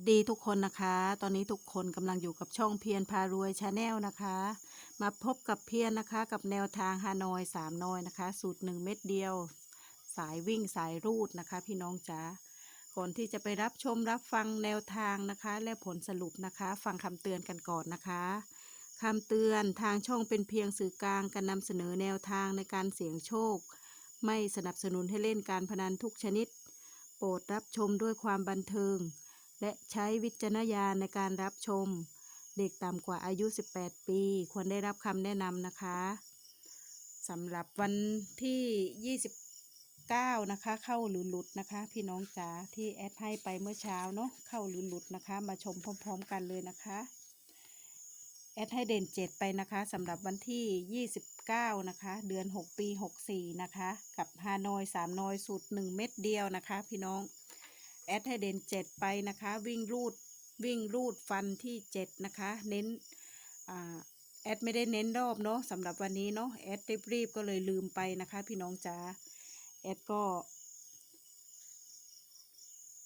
สดีทุกคนนะคะ ตอนนี้ทุกคนกำลังอยู่กับช่องเพียรพารวยชาแนลนะคะ มาพบกับเพียรนะคะ กับแนวทางฮานอยสามนอยนะคะ สูตรหนึ่งเม็ดเดียว สายวิ่งสายรูดนะคะ พี่น้องจ๋าก่อนที่จะไปรับชมรับฟังแนวทางนะคะ และผลสรุปนะคะ ฟังคำเตือนกันก่อนนะคะคำเตือนทางช่องเป็นเพียงสื่อกลางการนำเสนอแนวทางในการเสี่ยงโชค ไม่สนับสนุนให้เล่นการพนันทุกชนิด โปรดรับชมด้วยความบันเทิง และใช้วิจารณญาณในการรับชม เด็กต่ำกว่าอายุ 18 ปี ควรได้รับคำแนะนำนะคะสำหรับวันที่ 29 นะคะ เข้าหรือหลุดนะคะ พี่น้องจ๋าที่แอดให้ไปเมื่อเช้าเนาะเข้าหรือหลุดนะคะ มาชมพร้อม ๆ กันเลยนะคะแอดให้เด่น 7 ไปนะคะสำหรับวันที่ 29 นะคะ เดือน 6 ปี 64 นะคะ กับฮานอย3นอยสูตร 1 เม็ดเดียวนะคะ พี่น้อง แอดให้เด่นเจ็ดไปนะคะ วิ่งรูดวิ่งรูดฟันที่เจ็ดนะคะ เน้นอแอดไม่ได้เน้นรอบเนาะสำหรับวันนี้เนาะแอดรีบๆก็เลยลืมไปนะคะ พี่น้องจ๋าแอดก็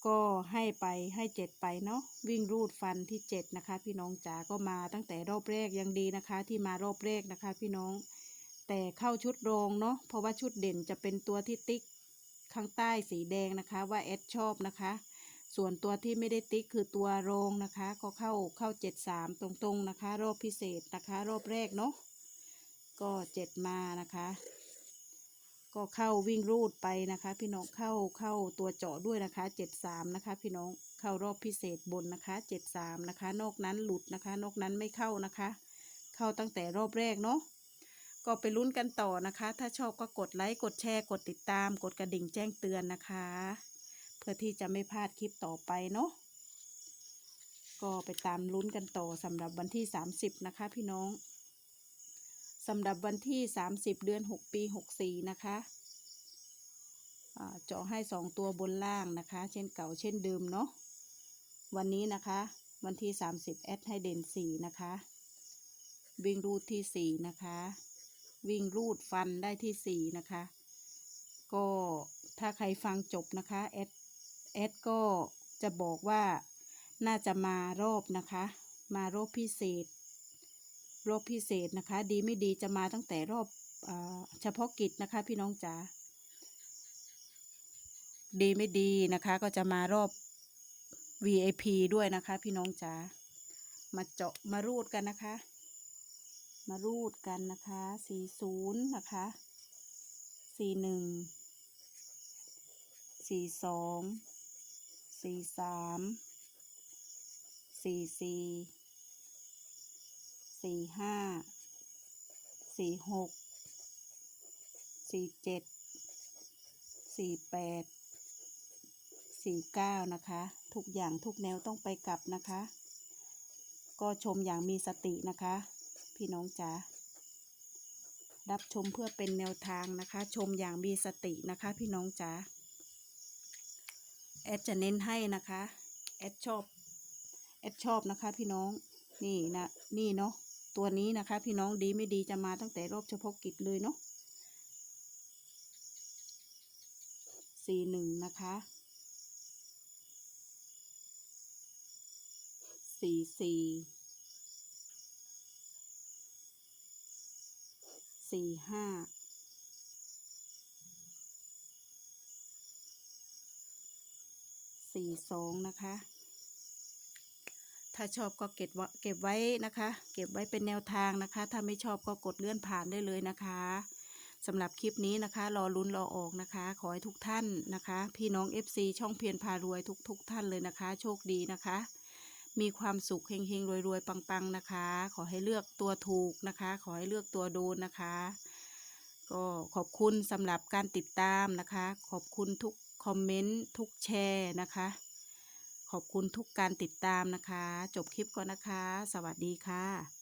ก็ให้ไปให้เจ็ดไปเนาะวิ่งรูดฟันที่เจ็ดนะคะ พี่น้องจ๋าก็มาตั้งแต่รอบแรกยังดีนะคะ ที่มารอบแรกนะคะ พี่น้องแต่เข้าชุดรองเนาะเพราะว่าชุดเด่นจะเป็นตัวที่ติ๊ก ข้างใต้สีแดงนะคะว่าแอดชอบนะคะ ส่วนตัวที่ไม่ได้ติ๊กคือตัวโรงนะคะ ก็เข้าเข้าเจ็ดสามตรงๆนะคะ รอบพิเศษนะคะ รอบแรกเนาะก็เจ็ดมานะคะ ก็เข้าวิ่งรูดไปนะคะ พี่น้องเข้าเข้าตัวเจาะด้วยนะคะเจ็ดสามนะคะ พี่น้องเข้ารอบพิเศษบนนะคะเจ็ดสามนะคะ นอกนั้นหลุดนะคะ นอกนั้นไม่เข้านะคะ เข้าตั้งแต่รอบแรกเนาะ ก็ไปลุ้นกันต่อนะคะ ถ้าชอบก็กดไลค์ กดแชร์ กดติดตาม กดกระดิ่งแจ้งเตือนนะคะ เพื่อที่จะไม่พลาดคลิปต่อไปเนาะ ก็ไปตามลุ้นกันต่อสำหรับวันที่ 30 นะคะ พี่น้องสำหรับวันที่ 30 เดือน 6 ปี 64 นะคะเจาะให้ 2 ตัวบนล่างนะคะ เช่นเก่าเช่นเดิมเนาะ วันนี้นะคะ วันที่ 30 แอดให้เด่น 4 นะคะ วิ่งรูดที่สี่นะคะ วิ่งรูดฟันได้ที่สี่นะคะ ก็ถ้าใครฟังจบนะคะแอดแอดก็จะบอกว่าน่าจะมารอบนะคะ มารอบพิเศษ รอบพิเศษนะคะ ดีไม่ดีจะมาตั้งแต่รอบเฉพาะกิจนะคะ พี่น้องจ๋าดีไม่ดีนะคะ ก็จะมารอบ VIP ด้วยนะคะ พี่น้องจ๋ามาเจาะมารูดกันนะคะ มารูดกันนะคะสี่ศูนย์นะคะสี่หนึ่งสี่สองสี่สามสี่สี่สี่ห้าสี่หกสี่เจ็ดสี่แปดสี่เก้านะคะ ทุกอย่างทุกแนวต้องไปกลับนะคะ ก็ชมอย่างมีสตินะคะ พี่น้องจ๋ารับชมเพื่อเป็นแนวทางนะคะ ชมอย่างมีสตินะคะ พี่น้องจ๋าแอดจะเน้นให้นะคะแอดชอบแอดชอบนะคะพี่น้องนี่นะนี่เนาะตัวนี้นะคะ พี่น้องดีไม่ดีจะมาตั้งแต่รอบเฉพาะกิจเลยเนาะสี่หนึ่งนะคะสี่สี่ สี่ห้าสี่สองนะคะ ถ้าชอบก็เก็บไว้เก็บไว้นะคะ เก็บไว้เป็นแนวทางนะคะ ถ้าไม่ชอบก็กดเลื่อนผ่านได้เลยนะคะสำหรับคลิปนี้นะคะ รอลุ้นรอออกนะคะ ขอให้ทุกท่านนะคะ พี่น้อง FC ช่องเพียรพารวยทุกทุกท่านเลยนะคะ โชคดีนะคะ มีความสุขเฮงๆรวยๆปังๆนะคะ ขอให้เลือกตัวถูกนะคะ ขอให้เลือกตัวโดนนะคะ ก็ขอบคุณสำหรับการติดตามนะคะ ขอบคุณทุกคอมเมนต์ทุกแชร์นะคะ ขอบคุณทุกการติดตามนะคะ จบคลิปก่อนนะคะ สวัสดีค่ะ